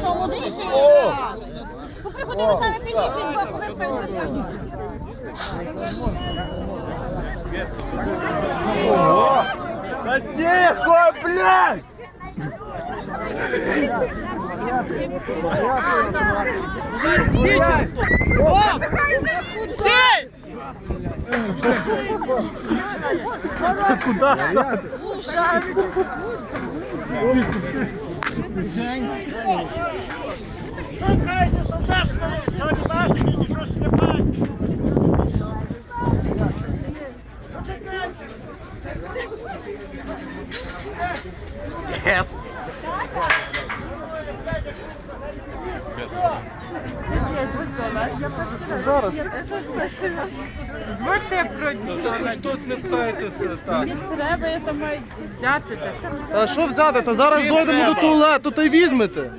Що мудріше? Поприходили саме пільні Тихо, блядь! Тихо! Хай не хай, Що, мудріший? Ви приходили саме пізніше, коли вперед. Да тихо, блядь! Звольте про тут не пхайтеся так. Треба, я там маю взяти так. Та що взяти? Та зараз дойдемо до туалету, та й візьмете.